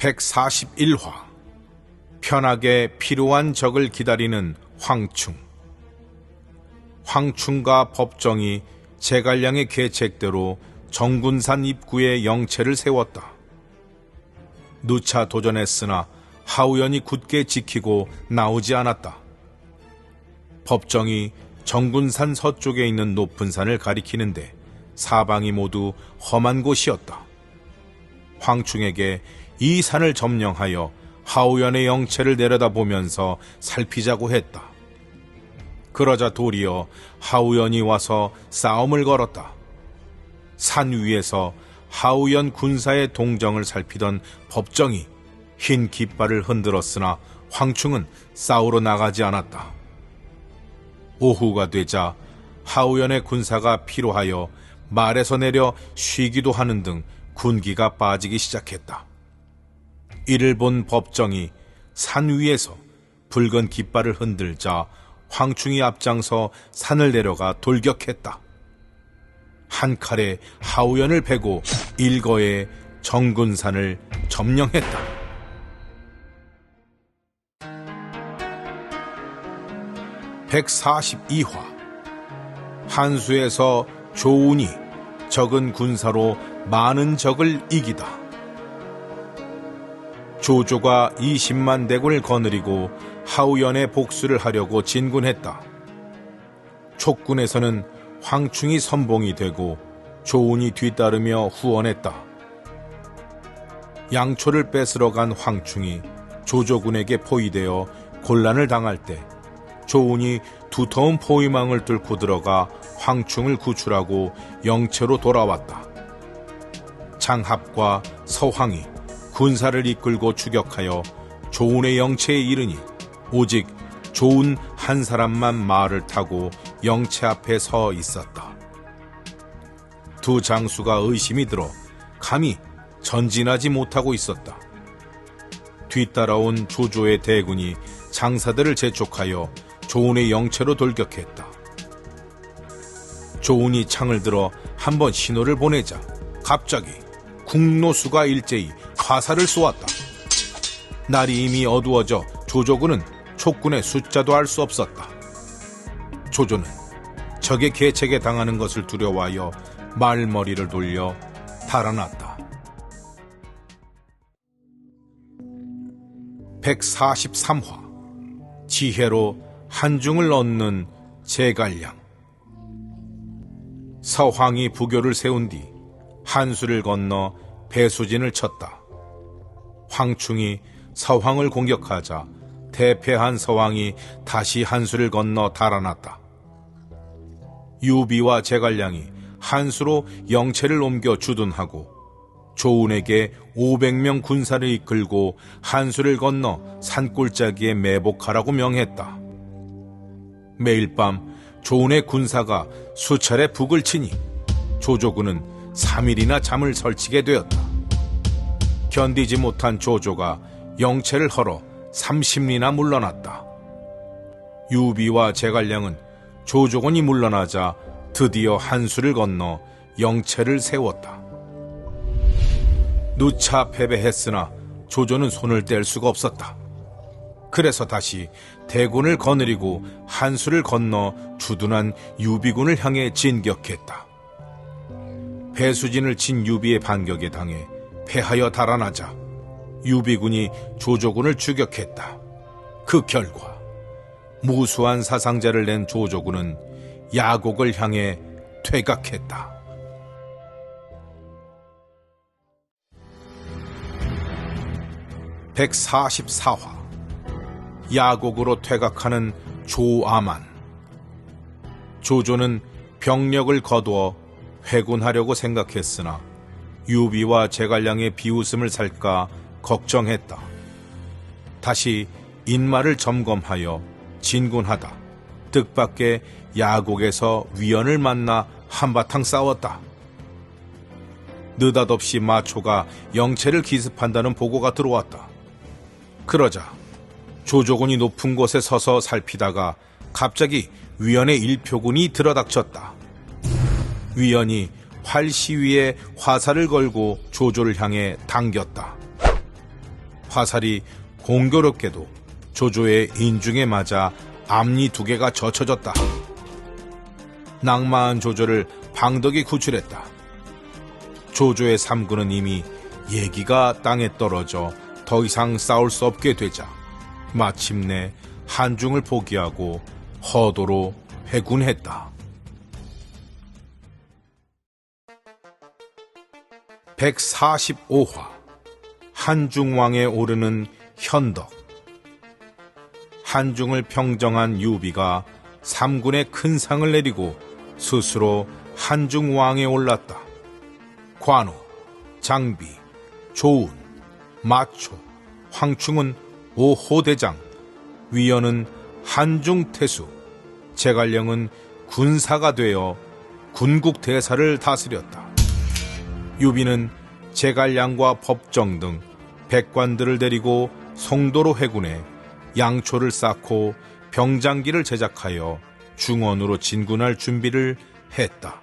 141화 편하게 필요한 적을 기다리는 황충 황충과 법정이 제갈량의 계책대로 정군산 입구에 영체를 세웠다. 누차 도전했으나 하우연이 굳게 지키고 나오지 않았다. 법정이 정군산 서쪽에 있는 높은 산을 가리키는데 사방이 모두 험한 곳이었다. 황충에게 이 산을 점령하여 하우연의 영체를 내려다보면서 살피자고 했다. 그러자 도리어 하우연이 와서 싸움을 걸었다. 산 위에서 하우연 군사의 동정을 살피던 법정이 흰 깃발을 흔들었으나 황충은 싸우러 나가지 않았다. 오후가 되자 하우연의 군사가 피로하여 말에서 내려 쉬기도 하는 등 군기가 빠지기 시작했다. 이를 본 법정이 산 위에서 붉은 깃발을 흔들자 황충이 앞장서 산을 내려가 돌격했다. 한 칼에 하우연을 베고 일거에 정군산을 점령했다. (142화) 한수에서 조운이 적은 군사로 많은 적을 이기다. 조조가 20만 대군을 거느리고 하우연의 복수를 하려고 진군했다. 촉군에서는 황충이 선봉이 되고 조운이 뒤따르며 후원했다. 양초를 뺏으러 간 황충이 조조군에게 포위되어 곤란을 당할 때 조운이 두터운 포위망을 뚫고 들어가 황충을 구출하고 영체로 돌아왔다. 장합과 서황이 군사를 이끌고 추격하여 조운의 영체에 이르니 오직 조운 한 사람만 말을 타고 영체 앞에 서 있었다. 두 장수가 의심이 들어 감히 전진하지 못하고 있었다. 뒤따라온 조조의 대군이 장사들을 재촉하여 조운의 영체로 돌격했다. 조운이 창을 들어 한번 신호를 보내자 갑자기 국노수가 일제히 화살을 쏘았다. 날이 이미 어두워져 조조군은 촉군의 숫자도 알 수 없었다. 조조는 적의 계책에 당하는 것을 두려워하여 말머리를 돌려 달아났다. 143화 지혜로 한중을 얻는 제갈량 서황이 부교를 세운 뒤 한수를 건너 배수진을 쳤다. 황충이 서황을 공격하자 대패한 서왕이 다시 한수를 건너 달아났다. 유비와 제갈량이 한수로 영체를 옮겨 주둔하고 조운에게 500명 군사를 이끌고 한수를 건너 산골짜기에 매복하라고 명했다. 매일 밤 조운의 군사가 수차례 북을 치니 조조군은 3일이나 잠을 설치게 되었다. 견디지 못한 조조가 영체를 헐어 30리나 물러났다. 유비와 제갈량은 조조건이 물러나자 드디어 한수를 건너 영체를 세웠다. 누차 패배했으나 조조는 손을 뗄 수가 없었다. 그래서 다시 대군을 거느리고 한수를 건너 주둔한 유비군을 향해 진격했다. 배수진을 친 유비의 반격에 당해 패하여 달아나자 유비군이 조조군을 추격했다. 그 결과 무수한 사상자를 낸 조조군은 야곡을 향해 퇴각했다. (144화) 야곡으로 퇴각하는 조아만 조조는 병력을 거두어 회군하려고 생각했으나 유비와 제갈량의 비웃음을 살까 걱정했다. 다시 인마를 점검하여 진군하다. 뜻밖의 야곡에서 위연을 만나 한바탕 싸웠다. 느닷없이 마초가 영체를 기습한다는 보고가 들어왔다. 그러자 조조군이 높은 곳에 서서 살피다가 갑자기 위연의 일표군이 들어닥쳤다. 위연이 활 시 위에 화살을 걸고 조조를 향해 당겼다. 화살이 공교롭게도 조조의 인중에 맞아 앞니 두 개가 젖혀졌다. 낭마한 조조를 방덕이 구출했다. 조조의 삼군은 이미 예기가 땅에 떨어져 더 이상 싸울 수 없게 되자 마침내 한중을 포기하고 허도로 회군했다. 145화 한중왕에 오르는 현덕 한중을 평정한 유비가 삼군에 큰 상을 내리고 스스로 한중왕에 올랐다. 관우, 장비, 조운, 마초, 황충은 오호대장, 위연은 한중태수, 제갈령은 군사가 되어 군국대사를 다스렸다. 유비는 제갈량과 법정 등 백관들을 데리고 송도로 회군해 양초를 쌓고 병장기를 제작하여 중원으로 진군할 준비를 했다.